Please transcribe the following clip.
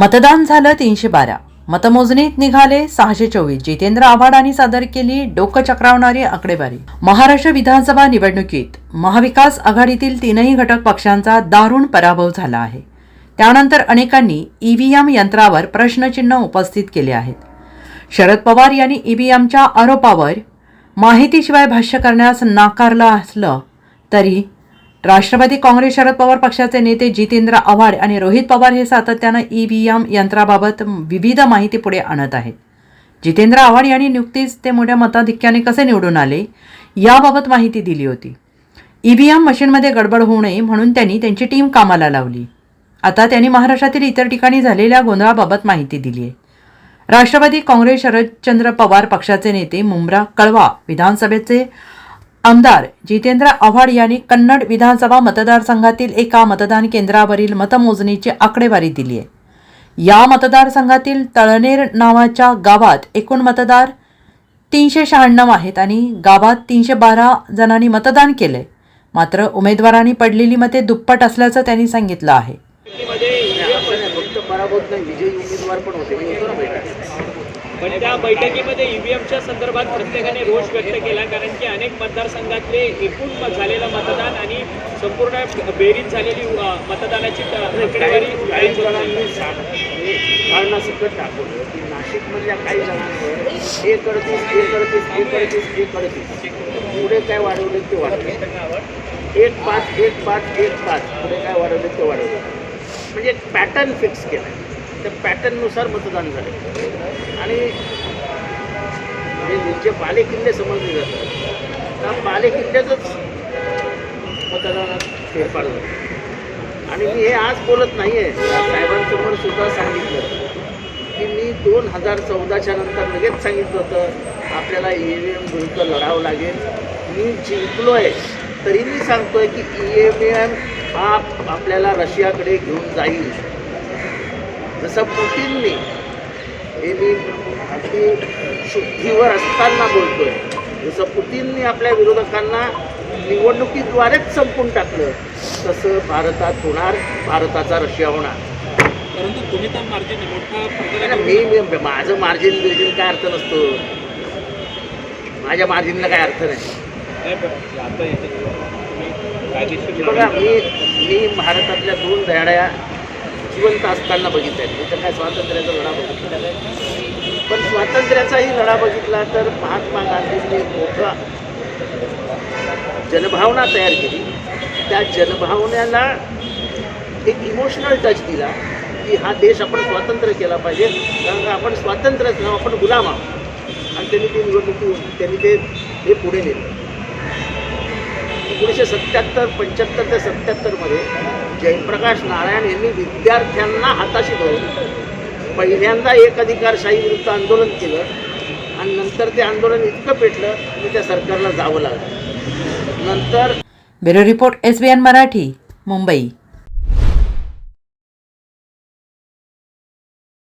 मतदान झालं तीनशे बारा. मतमोजणीत निघाले सहाशे चोवीस. जितेंद्र आव्हाडांनी सादर केली डोकं चक्रावणारी आकडेवारी. महाराष्ट्र विधानसभा निवडणुकीत महाविकास आघाडीतील तीनही घटक पक्षांचा दारुण पराभव झाला आहे. त्यानंतर अनेकांनी ईव्हीएम यंत्रावर प्रश्नचिन्ह उपस्थित केले आहेत. शरद पवार यांनी ईव्हीएमच्या आरोपावर माहितीशिवाय भाष्य करण्यास नाकारलं असलं तरी राष्ट्रवादी काँग्रेस शरद पवार पक्षाचे नेते जितेंद्र आव्हाड आणि रोहित पवार हे सातत्यानं ईव्हीएम यंत्राबाबत विविध माहिती पुढे आणत आहेत. जितेंद्र आव्हाड यांनी नुकतीच ते मोठ्या मताधिक्याने कसे निवडून आले याबाबत माहिती दिली होती. ईव्हीएम मशीनमध्ये गडबड होऊ नये म्हणून त्यांनी त्यांची टीम कामाला लावली. आता त्यांनी महाराष्ट्रातील इतर ठिकाणी झालेल्या गोंधळाबाबत माहिती दिली आहे. राष्ट्रवादी काँग्रेस शरदचंद्र पवार पक्षाचे नेते मुंब्रा कळवा विधानसभेचे आमदार जितेंद्र आव्हाड यांनी कन्नड विधानसभा मतदारसंघातील एका मतदान केंद्रावरील मतमोजणीची आकडेवारी दिली आहे. या मतदारसंघातील तळनेर नावाच्या गावात एकूण मतदार तीनशे शहाण्णव आहेत आणि गावात तीनशे बारा जणांनी मतदान केले मात्र उमेदवारांनी पडलेली मते दुप्पट असल्याचं त्यांनी सांगितलं आहे. पण त्या बैठकीमध्ये ईव्हीएमच्या संदर्भात प्रत्येकाने रोष व्यक्त केला कारण की अनेक मतदारसंघातले एकूण झालेलं मतदान आणि संपूर्ण बेरीज झालेली मतदानाची ट- आकडेवारी काही काही दाखवलं की नाशिकमधल्या काही जणांवर हे करतीस एक करतीस पुढे काय वाढवले ते वाढवले. एक पाच एक पाच एक पाच. पुढे काय वाढवले ते वाढवले. म्हणजे एक पॅटर्न फिक्स केला. त्या पॅटर्ननुसार मतदान झाले. आणि जे बालेकिल्ले समजले जातात त्या बालेकिल्ल्यातच मतदानात फेरफार झाला. आणि मी हे आज बोलत नाही आहे साहेबांसमोर सुद्धा सांगितलं. की मी दोन हजार चौदाच्या नंतर लगेच सांगितलं होतं आपल्याला ई व्ही एम विरुद्ध लढावं लागेल. मी जिंकलो आहे तरी मी सांगतोय की ई एम एम हा आपल्याला रशियाकडे घेऊन जाईल. जसं पुतीनने हे मी अगदी शुद्धीवर असताना बोलतोय जसं पुतीनने आपल्या विरोधकांना निवडणुकीद्वारेच संपून टाकलं तसं भारतात होणार भारताचा रशिया होणार. परंतु तुम्ही तर मार्जिन मोठा मी माझं मार्जिन बिर्जिन काय अर्थ नसतो. माझ्या मार्जिनला काय अर्थ नाही. बघा मी मी भारतातल्या दोन धड्या जिवंत असताना बघितलं आहे मी तर काय स्वातंत्र्याचा लढा बघितलेला नाही. पण स्वातंत्र्याचाही लढा बघितला तर महात्मा गांधींनी एक मोठा जनभावना तयार केली. त्या जनभावनेला एक इमोशनल टच दिला की हा देश आपण स्वातंत्र्य केला पाहिजे. कारण का आपण स्वातंत्र्यच नाव आपण गुलाम आहोत. आणि त्यांनी ती निवडणुकी त्यांनी ते हे पुढे नेलं. एकोणीसशे सत्याहत्तर पंच्याहत्तर ते सत्याहत्तरमध्ये जयप्रकाश नारायण यांनी विद्यार्थ्यांना हाताशी धरून पहिल्यांदा एक अधिकारशाही विरुद्ध आंदोलन केलं आणि नंतर ते आंदोलन इतकं पेटलं की त्या सरकारला जावं लागलं. नंतर bureau report S B N Marathi Mumbai.